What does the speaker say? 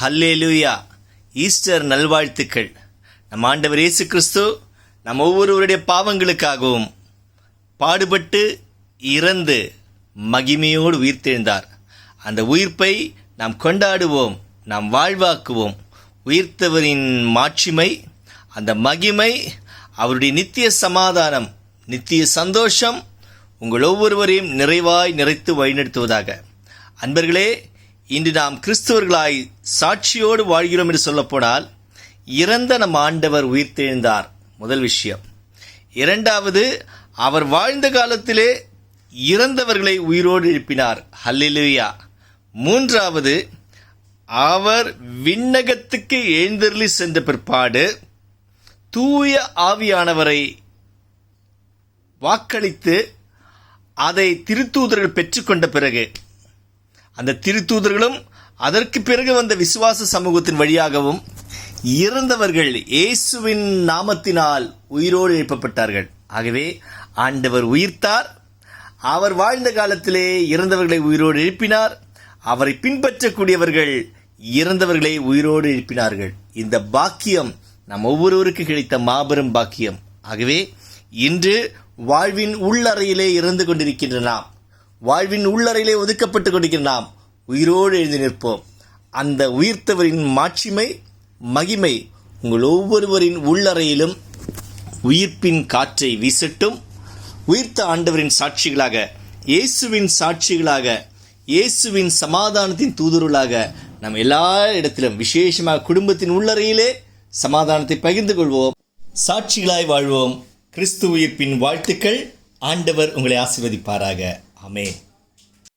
ஹல்லேலூயா. Easter நல்வாழ்த்துக்கள். நம் ஆண்டவர் இயேசு கிறிஸ்து நம் ஒவ்வொருவருடைய பாவங்களுக்காகவும் பாடுபட்டு இறந்து மகிமையோடு உயிர்த்தெழுந்தார். அந்த உயிர்ப்பை நாம் கொண்டாடுவோம் நாம் வாழ்வாக்குவோம். உயிர்த்தவரின் மாட்சிமை அந்த மகிமை அவருடைய நித்திய சமாதானம் நித்திய சந்தோஷம் உங்கள் ஒவ்வொருவரையும் நிறைவாய் நிறைத்து வழிநடத்துவதாக. அன்பர்களே இன்று நாம் கிறிஸ்தவர்களாய் சாட்சியோடு வாழ்கிறோம் என்று சொல்லப்போனால் இறந்த நம் ஆண்டவர் உயிர்த்தெழுந்தார். முதல் விஷயம். இரண்டாவது அவர் வாழ்ந்த காலத்திலே இறந்தவர்களை உயிரோடு எழுப்பினார். ஹல்லிலுயா. மூன்றாவது அவர் விண்ணகத்துக்கு எழுந்தருளி சென்ற பிற்பாடு தூய ஆவியானவரை வாக்களித்து அதை திருத்தூதர்கள் பெற்றுக்கொண்ட பிறகு அந்த திருத்தூதர்களும் அதற்கு பிறகு வந்த விசுவாச சமூகத்தின் வழியாகவும் இறந்தவர்கள் இயேசுவின் நாமத்தினால் உயிரோடு எழுப்பப்பட்டார்கள். ஆகவே ஆண்டவர் உயிர்த்தார். அவர் வாழ்ந்த காலத்திலே இறந்தவர்களை உயிரோடு எழுப்பினார். அவரை பின்பற்றக்கூடியவர்கள் இறந்தவர்களை உயிரோடு எழுப்பினார்கள். இந்த பாக்கியம் நம் ஒவ்வொருவருக்கு கிடைத்த மாபெரும் பாக்கியம். ஆகவே இன்று வாழ்வின் உள்ளறையிலே இருந்து கொண்டிருக்கின்ற நாம் வாழ்வின் உள்ளறையிலே ஒதுக்கப்பட்டு கொண்டிருக்கிற நாம் உயிரோடு எழுந்து நிற்போம் அந்த உயிர்த்தவரின் மாட்சிமை மகிமை உங்கள் ஒவ்வொருவரின் உள்ளறையிலும் உயிர்ப்பின் காற்றை வீசட்டும். உயிர்த்த ஆண்டவரின் சாட்சிகளாக இயேசுவின் சாட்சிகளாக இயேசுவின் சமாதானத்தின் தூதுருளாக நம் எல்லா இடத்திலும் விசேஷமாக குடும்பத்தின் உள்ளறையிலே சமாதானத்தை பகிர்ந்து கொள்வோம். சாட்சிகளாய் வாழ்வோம். கிறிஸ்து உயிர்ப்பின் வாழ்த்துக்கள். ஆண்டவர் உங்களை ஆசிர்வதிப்பாராக. அமேன்